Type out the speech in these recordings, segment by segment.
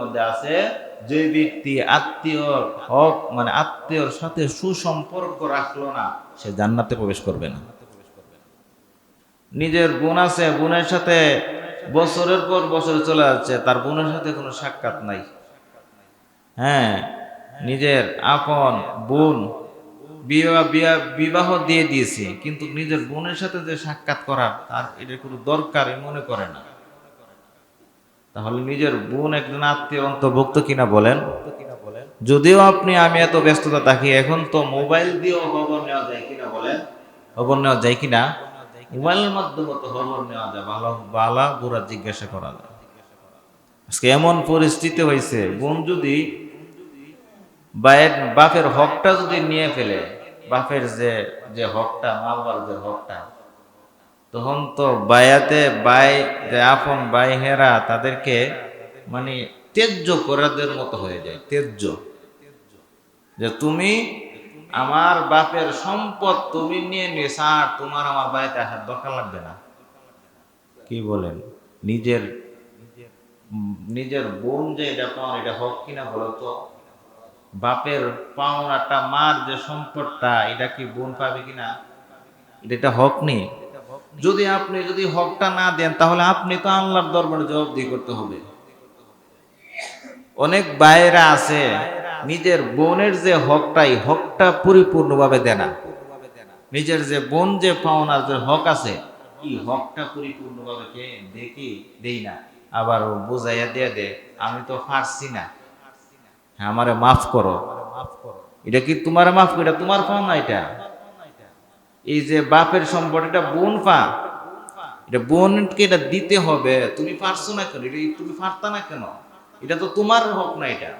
মধ্যে আছে, যে ব্যক্তি আত্মীয় হক মানে আত্মীয়র সাথে সুসম্পর্ক রাখল না, সে জান্নাতে প্রবেশ করবে না। নিজের বোন আছে, বোনের সাথে বছরের পর বছর চলে যাচ্ছে, তার বোনের সাথে কোনো সাক্ষাৎ নাই। হ্যাঁ নিজের আপন বোন বিবাহ দিয়ে দিয়েছে, কিন্তু নিজের বোনের সাথে যে সাক্ষাৎ করার, তার এটার কোনো দরকারই মনে করে না। তাহলে নিজের বোন একজন আত্মীয় অন্তর্ভুক্ত কিনা বলেন। যদিও আপনি আমি এত ব্যস্ততা থাকি এখন তো মোবাইল দিয়েও খবর নেওয়া যায় কিনা বলেন। খবর নেওয়া যায় কিনা? মোবাইলের মাধ্যমে তো খবর নেওয়া যায় ভালো বালা বুড়া জিজ্ঞাসা করা যায়। আজকে এমন পরিস্থিতি হয়েছে বোন যদি বায়ের বাপের হকটা যদি নিয়ে ফেলে বাপের যে যে হকটা মা বাবার যে হকটা তখন তো বায়াতে বাই আপন বাই হেরা তাদেরকে মানে তেজ্য করাদের মতো হয়ে যায়, তেজ্য। যে তুমি আমার বাপের সম্পদ তুমি নিয়ে নিয়ে আর তোমার আমার বাড়িতে আসার দরকার লাগবে না। কি বলেন? নিজের নিজের বোন যে এটা পাওয়া এটা হক কিনা বলো তো, বাপের পাওনাটা, মার যে সম্পদটা, এটা কি বোন পাবে কিনা? এটা হক নেই যদি আপনি যদি হকটা না দেন তাহলে আপনি তো আল্লাহর দরবারে জবাবদিহি করতে হবে। অনেক বাইরা আছে নিজের বোনের যে হকটাই হকটা পরিপূর্ণভাবে দেয় না। নিজের যে বোন যে পাওনার যে হক আছে কি হকটা পরিপূর্ণভাবে কে দেখি দেই না। আবার ও বুঝাইয়া দিয়ে দে আমি তো পারছি না। হ্যাঁ আমারে মাফ করো। এটা কি তোমার মাফ এটা তোমার পাওনা এটা? এই যে বাপের সম্পদ এটা বোন পা। এটা বোনকে এটা দিতে হবে। তুমি পারছ না কেন? এটা তুমি পারতা না কেন? এটা তো তোমার হক না এটা।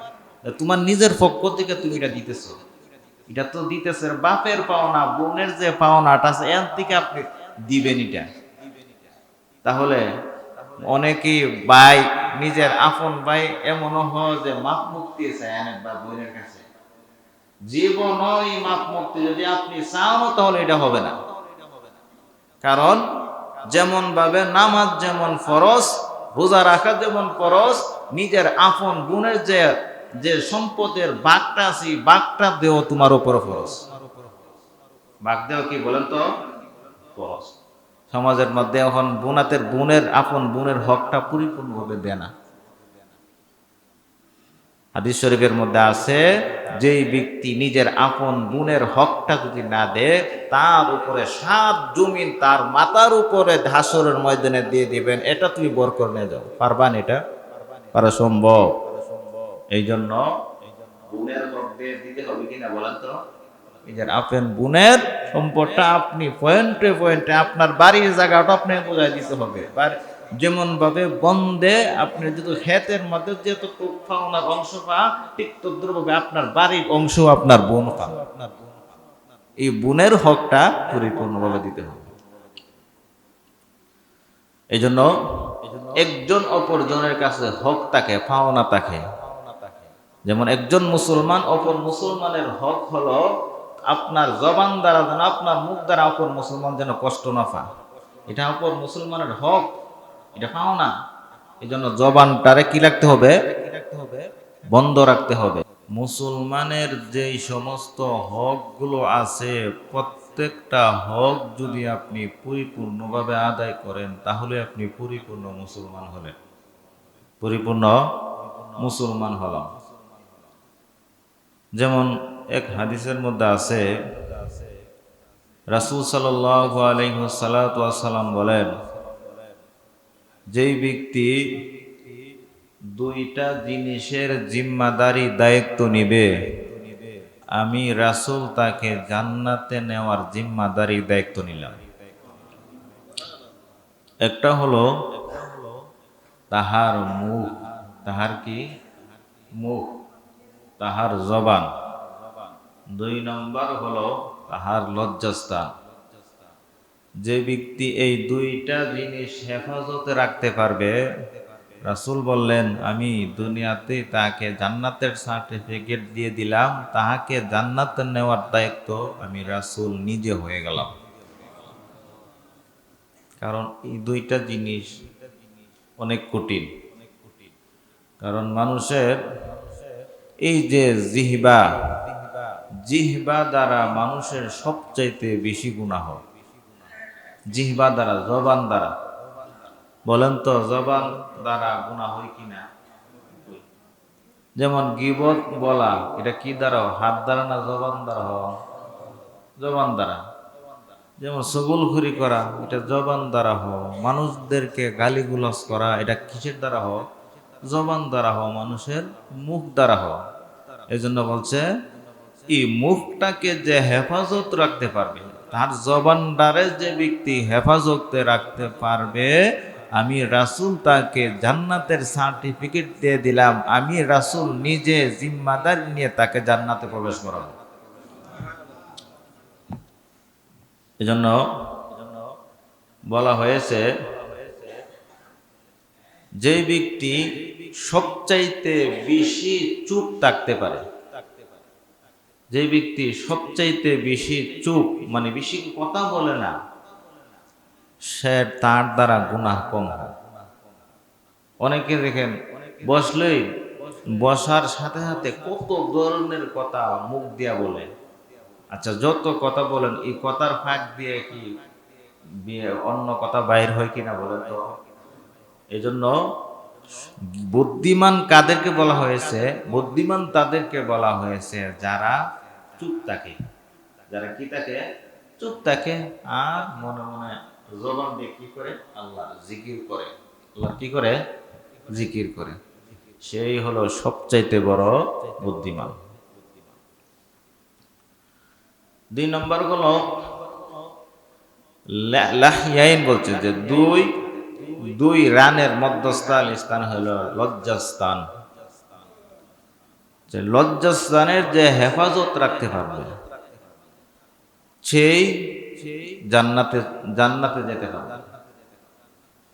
তোমার নিজের পক্ষ থেকে তুমি এটা দিতেছো। এটা তো দিতেছে। বাপের পাওনা, বোনের যে পাওনাটা আছে এর থেকে আপনি দিবেন এটা। তাহলে অনেকেই ভাই, নিজের আপন ভাই এমনও হয় যে মাপ মুক্তি চায় অনেক বা বোনের কাছে। জীবন মুক্তি যদি আপনি চাও তাহলে এটা হবে না। কারণ, যেমন ভাবে নামাজ যেমন ফরজ, রোজা রাখা যেমন ফরজ, নিজের আপন গুণের যে যে সম্পদের বাঘটা আছে বাঘটা দেও তোমার উপর ফরজ। বাঘ দেও কি বলেন তো? ফরজ। সমাজের মধ্যে এখন বোনাতের বোনের আপন বোনের হকটা পরিপূর্ণভাবে দেয় না। হাদিস শরীফের মধ্যে আছে, যেই ব্যক্তি নিজের আপন বোনের হকটা যদি না দেয়, তার উপরে সাত জমিন তার মাথার উপরে ধাসরের ময়দানে দিয়ে দিবেন, এটা তুমি বর করে নিয়ে যাও। পারবান এটা? পারা সম্ভব। এই জন্য বোনের বলেন তো? নিজের আপন বোনের সম্পদটা আপনি পয়েন্টে পয়েন্টে আপনার বাড়ির জায়গাটা আপনি বোঝাই দিতে হবে। বাড়ি- যেমন ভাবে বন্ধে আপনি যদি ক্ষেতের মধ্যে যেহেতু পাওনার অংশ পা ঠিক তদ্রুপভাবে আপনার বাড়ির অংশ, আপনার বোন পা এই বোনের হকটা পরিপূর্ণভাবে দিতে হবে। এই জন্য একজন অপরজনের কাছে হক তাকে পাওনা তাকে যেমন একজন মুসলমান অপর মুসলমানের হক হলো আপনার জবান দ্বারা যেন, আপনার মুখ দ্বারা অপর মুসলমান যেন কষ্ট না পায়। এটা অপর মুসলমানের হক। এটা পাও না। এই জন্য জবানটারে কি রাখতে হবে? বন্ধ রাখতে হবে। মুসলমানের যেই সমস্ত হকগুলো আছে, প্রত্যেকটা হক যদি আপনি পরিপূর্ণভাবে আদায় করেন, তাহলে আপনি পরিপূর্ণ মুসলমান হলেন। পরিপূর্ণ মুসলমান হলাম। যেমন এক হাদিসের মধ্যে আছে, রাসূল সাল্লাল্লাহু আলাইহি সাল্লাম বলেন যেই ব্যক্তি দুইটা জিনিসের জিম্মাদারি দায়িত্ব নিবে, আমি রাসূল তাকে জান্নাতে নেওয়ার জিম্মাদারি দায়িত্ব নিলাম। একটা হলো তাহার মুখ, তাহার কি? মুখ, তাহার জবান। দুই নম্বর হলো তাহার লজ্জাস্থান। যে ব্যক্তি এই দুইটা জিনিস হেফাজতে রাখতে পারবে, রাসূল বললেন, আমি দুনিয়াতে তাকে জান্নাতের সার্টিফিকেট দিয়ে দিলাম, তাহাকে জান্নাতে নেওয়ার দায়িত্ব আমি রাসূল নিজে হয়ে গেলাম। কারণ এই দুইটা জিনিস অনেক কঠিন। কারণ মানুষের এই যে জিহবা জিহবা দ্বারা মানুষের সবচাইতে বেশি গুণা হয় জিহবা দ্বারা, জবান দ্বারা। বলেন তো, জবান দ্বারা গুণা হয় কিনা যেমন গিবত বলা, এটা কি দ্বারা? হাত দ্বারা না জবান দ্বারা হয়? জবান দ্বারা। যেমন সগুলখুরি করা, এটা জবান দ্বারা হ মানুষদেরকে গালিগুলস করা, এটা কিসের দ্বারা হ জবান দ্বারা হ মানুষের মুখ দ্বারা হ এই জন্য বলছে, এই মুখটাকে যে হেফাজত রাখতে পারবে তার জবান দ্বারে যে ব্যক্তি হেফাজতে রাখতে পারবে, আমি রাসূল তাকে জান্নাতের সার্টিফিকেট দিয়ে দিলাম। আমি রাসুল নিজে জিম্মাদার নিয়ে তাকে জান্নাতে প্রবেশ করাবো। এজন্য বলা হয়েছে, যে ব্যক্তি সবচাইতে বেশি চুপ থাকতে পারে যে ব্যক্তি সবচাইতে বেশি চুপ মানে বেশি কথা বলে না, সে তার দ্বারা গুনাহ কম অনেকে দেখেন, বসলেই বসার সাথে সাথে কত ধরনের কথা মুখ দিয়া বলে। আচ্ছা যত কথা বলেন, এই কথার ফাঁক দিয়ে কি অন্য কথা বাইর হয় কিনা বলেন তো? এই জন্য বুদ্ধিমান কাদেরকে বলা হয়েছে, বুদ্ধিমান তাদেরকে বলা হয়েছে যারা চুপ থাকে। যারা কি থাকে, চুপ থাকে আর মনে মনে জবান দিয়ে কি করে? আল্লাহ জিকির করে। আল্লাহ কি করে? জিকির করে। সেই হলো সবচাইতে বড় বুদ্ধিমান। দুই নম্বর হলো লাহিয়াইন বলছে যে দুই দুই রানের মধ্যস্থান স্থান হলো লজ্জাস্থান। যে লজ্জাস্থানের যে হেফাজত রাখতে পারবে, সেই জান্নাতে জান্নাতে যেতে পারবে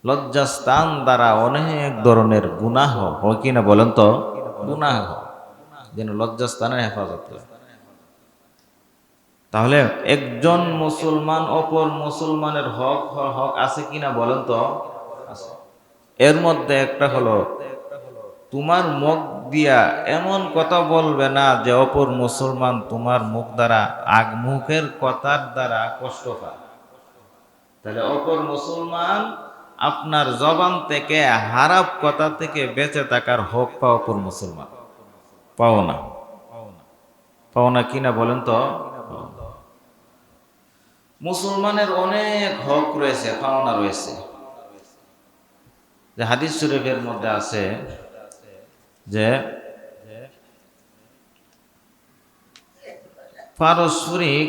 লজ্জাস্থান দ্বারা অনেক ধরনের গুনাহ হয় কিনা বলেন তো? গুনাহ যেন লজ্জাস্থানের হেফাজত করে তাহলে একজন মুসলমান অপর মুসলমানের হক হক আছে কিনা বলেন তো? এর মধ্যে একটা হলো, তোমার মুখ দিয়া এমন কথা বলবে না যে, অপর মুসলমান তোমার মুখ দ্বারা আগ, মুখের কথার দ্বারা কষ্ট পায় তাহলে অপর মুসলমান আপনার জবান থেকে, হারাপ কথা থেকে বেঁচে থাকার হক পাও অপর মুসলমান। পাও না। পাও না কিনা বলেন তো? মুসলমানের অনেক হক রয়েছে, পাওনা রয়েছে। যে হাদিস শরীফের মধ্যে আছে যে পারস্পরিক